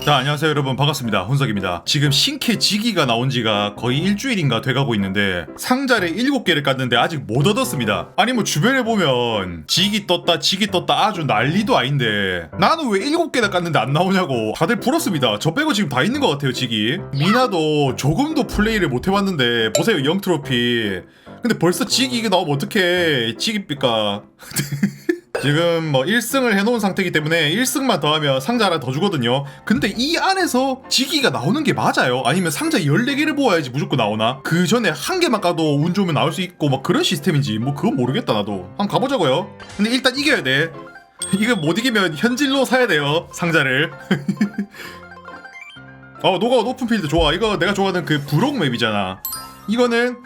자 안녕하세요 여러분. 반갑습니다. 훈석입니다. 지금 신캐 지기가 나온 지가 거의 일주일인가 돼가고 있는데 상자를 7개를 깠는데 아직 못 얻었습니다. 아니 뭐 주변에 보면 지기 떴다 지기 떴다 아주 난리도 아닌데 나는 왜 7개나 깠는데 안 나오냐고 다들 풀었습니다. 저 빼고 지금 다 있는 것 같아요 지기. 미나도 조금도 플레이를 못 해봤는데 보세요 영트로피. 근데 벌써 지기가 나오면 어떡해 지기삐까 지금 뭐 1승을 해놓은 상태이기 때문에 1승만 더하면 상자 하나 더 주거든요. 근데 이 안에서 지기가 나오는 게 맞아요? 아니면 상자 14개를 모아야지 무조건 나오나? 그 전에 한 개만 까도 운 좋으면 나올 수 있고 막 그런 시스템인지 뭐 그건 모르겠다 나도. 한번 가보자고요. 근데 일단 이겨야 돼. 이거 못 이기면 현질로 사야 돼요 상자를. 어 노가웃 오픈 필드 좋아. 이거 내가 좋아하는 그 부록 맵이잖아. 이거는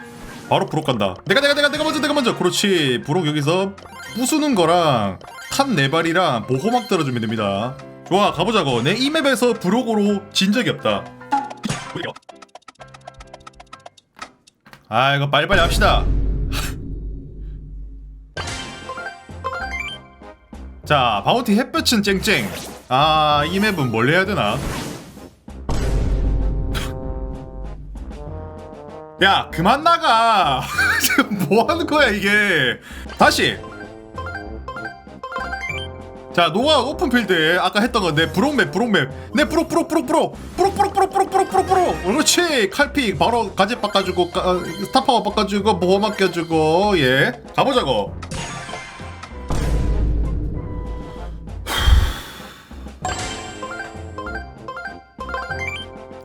바로 부록 간다. 내가 내가 내가 내가 먼저 내가 먼저. 그렇지. 부록 여기서 부수는 거랑 탄 네발이랑 보호막 들어주면 됩니다. 좋아 가보자고. 내 이 맵에서 부록으로 진 적이 없다. 아 이거 빨리빨리 합시다. 자 바운티 햇볕은 쨍쨍. 아 이 맵은 뭘 해야 되나? 야 그만 나가 지금 뭐 하는 거야 이게 다시 자 노아 오픈필드 아까 했던 건데 브록맵 브록맵 네 브록 브록 브록 브록 브록 브록 브록 브록 브록 브록 브록 그렇지 칼픽 바로 가젯 바꿔주고 가, 어, 스타파워 바꿔주고 보호 맡겨주고 예 가보자고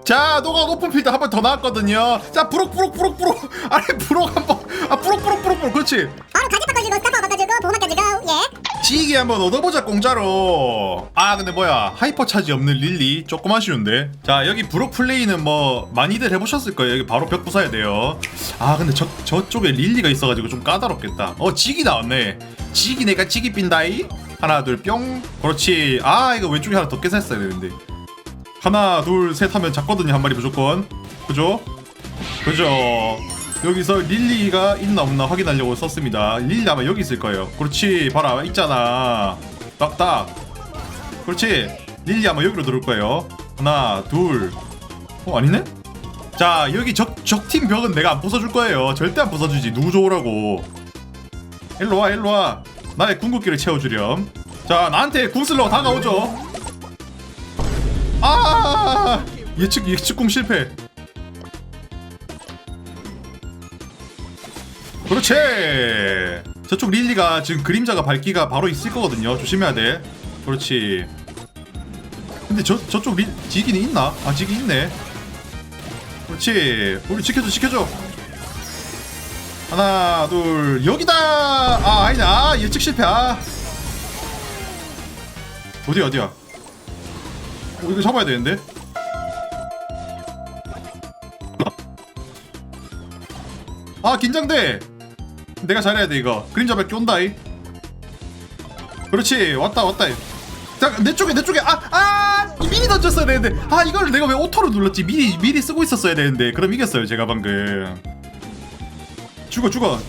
자, 노가 오픈필드 한 번 더 나왔거든요. 자, 브록, 브록, 브록, 브록. 아니, 브록 한 번. 아, 브록, 브록, 브록, 브록. 그렇지. 바로 가지 바꿔주고 스타파 바꿔주고 보호 바꿔주고 예 지기 한번 얻어보자, 공짜로. 아, 근데 뭐야. 하이퍼 차지 없는 릴리. 조금 아쉬운데. 자, 여기 브록 플레이는 뭐, 많이들 해보셨을 거예요. 여기 바로 벽 부숴야 돼요. 아, 근데 저, 저쪽에 릴리가 있어가지고 좀 까다롭겠다. 어, 지기 나왔네. 지기 내가 지기 빈다이. 하나, 둘, 뿅. 그렇지. 아, 이거 왼쪽에 하나 더 깨서 야 되는데. 하나 둘 셋 하면 작거든요 한 마리 무조건 그죠? 그죠 여기서 릴리가 있나 없나 확인하려고 썼습니다. 릴리 아마 여기 있을 거예요. 그렇지 봐라 있잖아. 딱딱. 그렇지 릴리 아마 여기로 들어올 거예요. 하나 둘어 아니네? 자 여기 적, 적팀 벽은 내가 안 부숴줄 거예요. 절대 안 부숴주지. 누구 좋으라고. 일로와 일로와. 나의 궁극기를 채워주렴. 자 나한테 궁슬러 다가오죠. 아! 예측 예측 꿈 실패. 그렇지. 저쪽 릴리가 지금 그림자가 밝기가 바로 있을 거거든요. 조심해야 돼. 그렇지. 근데 저 저쪽 릴 지기는 있나? 아 지기 있네. 그렇지. 우리 지켜줘 지켜줘. 하나 둘 여기다. 아 아니다. 아, 예측 실패. 아. 어디야 어디야? 어, 이거 잡아야 되는데? 아 긴장돼 내가 잘해야 돼 이거. 그림자 밖에 온다이. 그렇지 왔다 왔다 자내 쪽에 내 쪽에. 아아! 미리 던졌어야 되는데. 아 이걸 내가 왜 오토로 눌렀지? 미리 미리 쓰고 있었어야 되는데. 그럼 이겼어요 제가 방금. 죽어 죽어.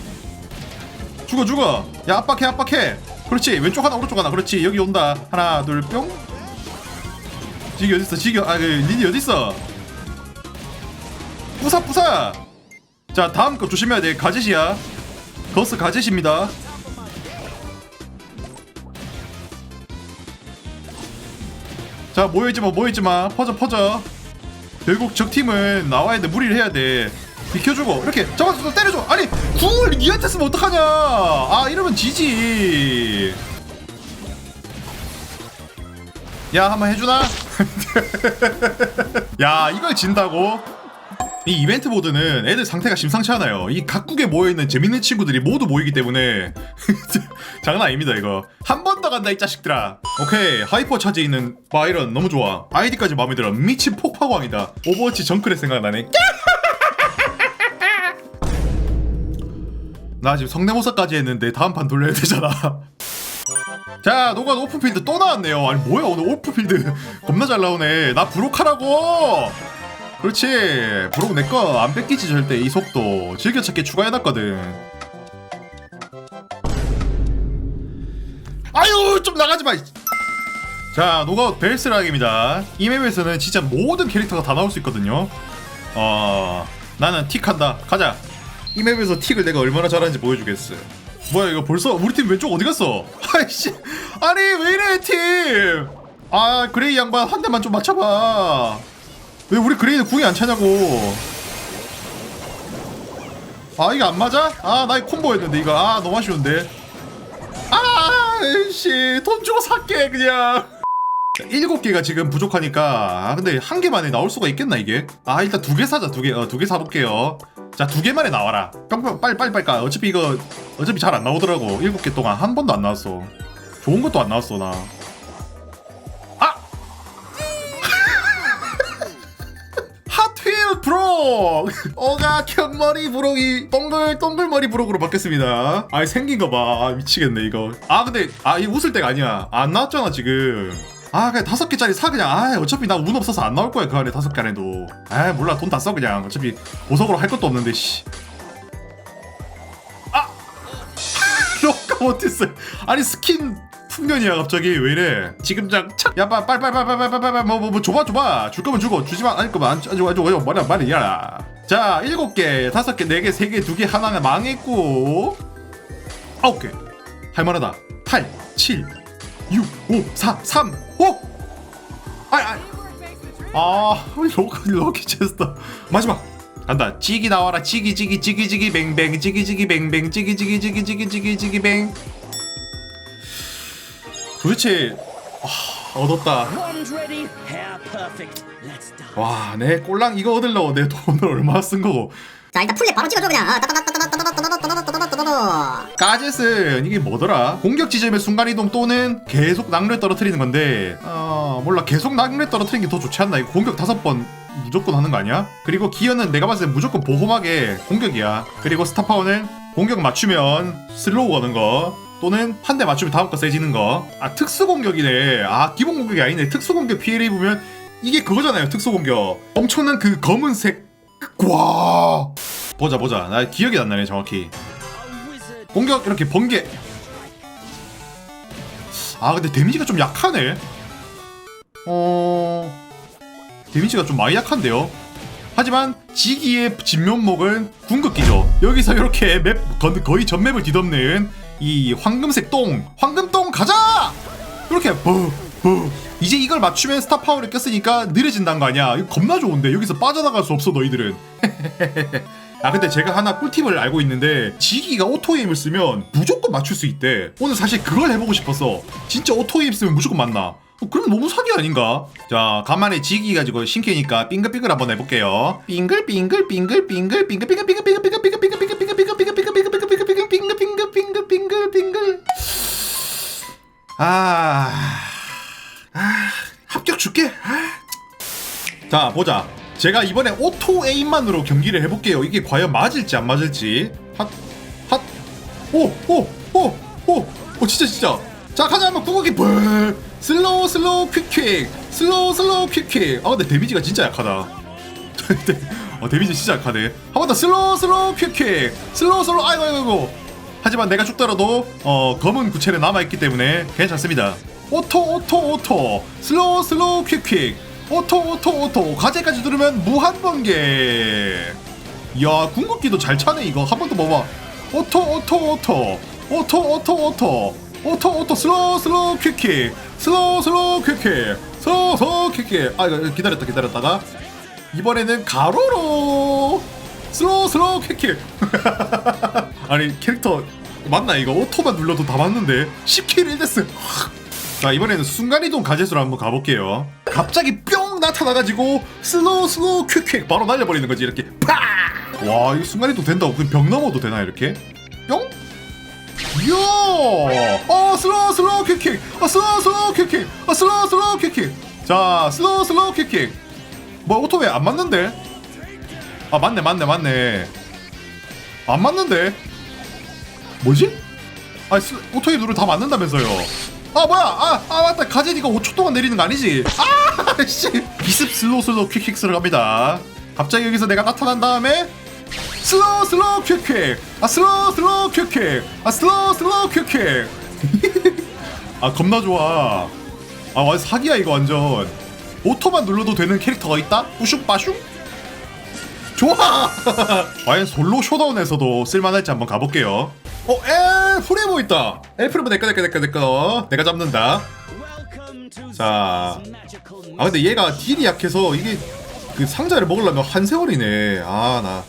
죽어 죽어. 야 압박해 압박해. 그렇지 왼쪽 하나 오른쪽 하나. 그렇지 여기 온다. 하나 둘뿅. 지기 어딨어? 지기 아그 린이 어딨어? 부사 부사. 자 다음 거 조심해야 돼 가젯이야 거스 가젯입니다. 자 모여있지마 모여있지마. 퍼져 퍼져. 결국 적팀은 나와야 돼. 무리를 해야 돼. 비켜주고. 이렇게 잡아서 때려줘. 아니 궁을 니한테 쓰면 어떡하냐. 아 이러면 지지. 야 한번 해주나? 야 이걸 진다고? 이 이벤트 모드는 애들 상태가 심상치 않아요. 이 각국에 모여있는 재밌는 친구들이 모두 모이기 때문에 장난 아닙니다 이거. 한 번 더 간다 이 자식들아. 오케이 하이퍼 차지 있는 바이런 너무 좋아. 아이디까지 마음에 들어. 미친 폭파광이다. 오버워치 정크레 생각나네. 나 지금 성대모사까지 했는데 다음 판 돌려야 되잖아. 자, 노관 오픈필드 또 나왔네요. 아니 뭐야 오늘 오픈필드 겁나 잘 나오네. 나 브록하라고. 그렇지. 브록 내꺼 안 뺏기지 절대 이 속도. 즐겨찾기 추가해놨거든. 아유 좀 나가지마. 자 노가웃 벨스락입니다. 이 맵에서는 진짜 모든 캐릭터가 다 나올 수 있거든요. 어 나는 틱한다. 가자. 이 맵에서 틱을 내가 얼마나 잘하는지 보여주겠어. 뭐야 이거 벌써 우리 팀 왼쪽 어디 갔어? 아이씨. 아니 왜 이래 팀아 그레이 양반 한 대만 좀 맞춰봐. 왜 우리 그레이는 궁이 안 차냐고. 아 이거 안 맞아? 아 나 이 콤보였는데 이거. 아 너무 아쉬운데. 아씨 돈 주고 살게 그냥. 7개가 지금 부족하니까. 아 근데 한 개만에 나올 수가 있겠나 이게? 아 일단 두 개 사자 두개어두 어, 개 사볼게요. 자 두 개만에 나와라. 뿅뿅 빨리 빨리 빨리 가. 어차피 이거 어차피 잘 안 나오더라고. 7개 동안 한 번도 안 나왔어. 좋은 것도 안 나왔어 나. 부록! 어가 격머리 부록이 동글 동글머리 부록으로 바뀌었습니다. 아 생긴 거 봐. 아, 미치겠네 이거. 아 근데 아 이 웃을 때가 아니야. 아, 안 나왔잖아 지금. 아 그냥 다섯 개짜리 사 그냥 아 어차피 나 운 없어서 안 나올 거야 그 안에 다섯 개 안에도 아 몰라 돈 다 써 그냥 어차피 보석으로 할 것도 없는데 씨 아! 럭가 못했어 아니 스킨 풍년이야 갑자기. 왜 이래? 지금 장착! 야빠 빨빨빨빨빨빨빨 뭐뭐 뭐 줘봐 줘봐. 줄 거면 주고. 주지만 아닐 거면 안 줘, 아주 아주 말이야 말이야 자 일곱 개 다섯 개 네 개 세 개 두 개 하나는 망했고. 아홉 개. 할만하다. 8 7 6 5 4 3 5 아아 아, 로켓 로켓 체스터. 마지막. 간다. 찌기 나와라. 찌기 찌기 찌기 찌기 뱅뱅. 찌기 찌기 뱅뱅. 찌기 찌기 찌기 찌기 찌기 뱅. 도대체 아, 얻었다. 와, 내 꼴랑 이거 얻으려고 내 돈을 얼마 쓴 거고. 자 일단 풀렛 바로 찍어줘 그냥. 가젯은 이게 뭐더라? 공격 지점의 순간 이동 또는 계속 낙뢰 떨어뜨리는 건데, 어 몰라 계속 낙뢰 떨어뜨리는 게 더 좋지 않나? 이거 공격 다섯 번 무조건 하는 거 아니야? 그리고 기어는 내가 봤을 때 무조건 보호막에 공격이야. 그리고 스타파워는 공격 맞추면 슬로우 거는 거. 또는 한 대 맞추면 다음 거 세지는 거 아 특수 공격이네. 아 기본 공격이 아니네. 특수 공격 피해를 입으면 이게 그거잖아요 특수 공격. 엄청난 그 검은색. 와. 보자 보자. 나 기억이 안 나네 정확히. 공격 이렇게 번개. 아 근데 데미지가 좀 약하네. 어 데미지가 좀 많이 약한데요? 하지만 지기의 진면목은 궁극기죠. 여기서 이렇게 맵 건- 거의 전 맵을 뒤덮는 이 황금색 똥 황금 똥 가자! 이렇게 버버 이제 이걸 맞추면 스타 파워를 꼈으니까 느려진다는 거 아니야? 이거 겁나 좋은데? 여기서 빠져나갈 수 없어 너희들은. 아 근데 제가 하나 꿀팁을 알고 있는데 지기가 오토에임을 쓰면 무조건 맞출 수 있대. 오늘 사실 그걸 해보고 싶었어. 진짜 오토에임 쓰면 무조건 맞나? 어, 그럼 너무 사기 아닌가? 자 간만에 지기 가지고 신캐니까 빙글빙글 한번 해볼게요. 빙글 빙글 빙글 빙글 빙글 빙글 빙글 빙글 빙글 빙글 빙글 빙글 빙글 빙글 빙글 빙글 빙글 빙글. 빙글 빙글 아... 아... 합격 줄게. 아... 자 보자. 제가 이번에 오토 에임만으로 경기를 해볼게요. 이게 과연 맞을지 안 맞을지. 핫 핫 오 오 오 오 오 진짜 진짜. 자 가자. 한번 구멍이 벌 슬로우 슬로우 퀵퀵. 슬로우 슬로우 퀵퀵. 아 근데 데미지가 진짜 약하다. 어 데미지 진짜 약하네. 한 번 더. 슬로우 슬로우 퀵퀵. 슬로우 슬로우. 아이고 아이고 하지만 내가 죽더라도 어 검은 구체는 남아있기 때문에 괜찮습니다. 오토 오토 오토. 슬로우 슬로우 퀵퀵. 오토 오토 오토. 가제까지 누르면 무한 번개. 야 궁극기도 잘 차네 이거. 한 번더 봐봐. 오토 오토 오토. 오토 오토 오토. 오토 오토. 슬로우 슬로우 퀵킥 슬로우 슬로우 퀵킥 슬로우 슬로우 퀵킥 아 이거 기다렸다 기다렸다가. 이번에는 가로로. 슬로우 슬로우 퀵킥 아니 캐릭터 맞나? 이거 오토만 눌러도 다 맞는데 10킬 1데스 자 이번에는 순간이동 가제수로 한번 가볼게요. 갑자기 뿅 나타나가지고 슬로우 슬로우 퀵퀵 바로 날려버리는 거지 이렇게. 팍와 이거 순간이동 된다고? 그럼 벽 넘어도 되나 이렇게? 뿅? 이야 어 슬로우 슬로우 퀵킥 어 슬로우 슬로우 퀵킥 어 슬로우 슬로우 퀵킥 자 슬로우 슬로우 퀵킥 뭐 오토 왜안 맞는데? 아 맞네 맞네 맞네. 안 맞는데 뭐지? 아 스, 오토의 누를 다 맞는다면서요? 아 뭐야! 아, 아 맞다! 가제니가 5초 동안 내리는 거 아니지? 아씨! 기습 슬로우 슬로우 퀵퀵스를 갑니다. 갑자기 여기서 내가 나타난 다음에 슬로우 슬로우 퀵퀵! 아 슬로우 슬로우 퀵퀵! 아 슬로우 슬로우 퀵퀵! 아 겁나 좋아. 아 완전 사기야 이거 완전. 오토만 눌러도 되는 캐릭터가 있다? 뿌슝 빠슝? 좋아! 과연 솔로 쇼다운에서도 쓸만할지 한번 가볼게요 어? 에 프레모 있다. 에 프레모 내꺼 내꺼 내꺼 내꺼. 내가 잡는다. 자. 아 근데 얘가 딜이 약해서 이게 그 상자를 먹으려면 한 세월이네. 아 나.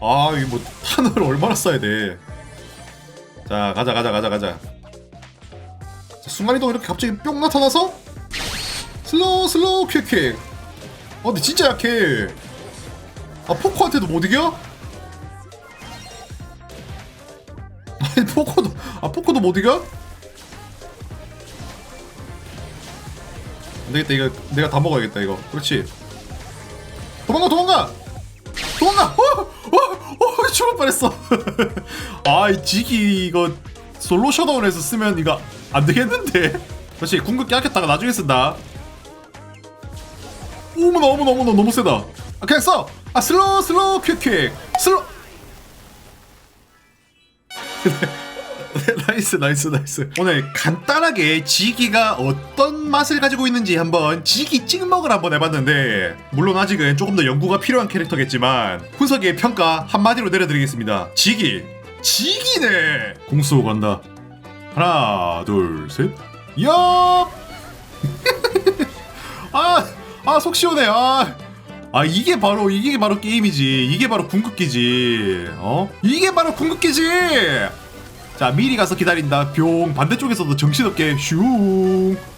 아 이거 뭐 탄을 얼마나 써야 돼 자 가자 가자 가자 가자. 자, 순간이동 이렇게 갑자기 뿅 나타나서 슬로우 슬로우 퀵퀵. 어 근데 진짜 약해. 아 포코한테도 못 이겨? 아니 포코도 아 포코도 못 이겨? 안 되겠다 이거 내가 다 먹어야겠다 이거. 그렇지. 도망가 도망가! 도망가! 어어어 죽을 뻔했어. 아이 지기 이거 솔로 셔다운에서 쓰면 이거 안 되겠는데? 그렇지 궁극기 아꼈다가 나중에 쓴다. 어머나 어머나 어머나 너무 세다. 아 그냥 써 아 슬로우 슬로우 퀵퀵. 슬로우 나이스 나이스 나이스 오늘 간단하게 지기가 어떤 맛을 가지고 있는지 한번 지기 찍먹을 한번 해봤는데 물론 아직은 조금 더 연구가 필요한 캐릭터겠지만 훈석의 평가 한마디로 내려드리겠습니다 지기 지기네 공수 간다 하나 둘셋 야! 아, 아, 속 시원해. 아. 아, 이게 바로 이게 바로 게임이지. 이게 바로 궁극기지. 어? 이게 바로 궁극기지. 자, 미리 가서 기다린다. 병 반대쪽에서도 정신없게 슝.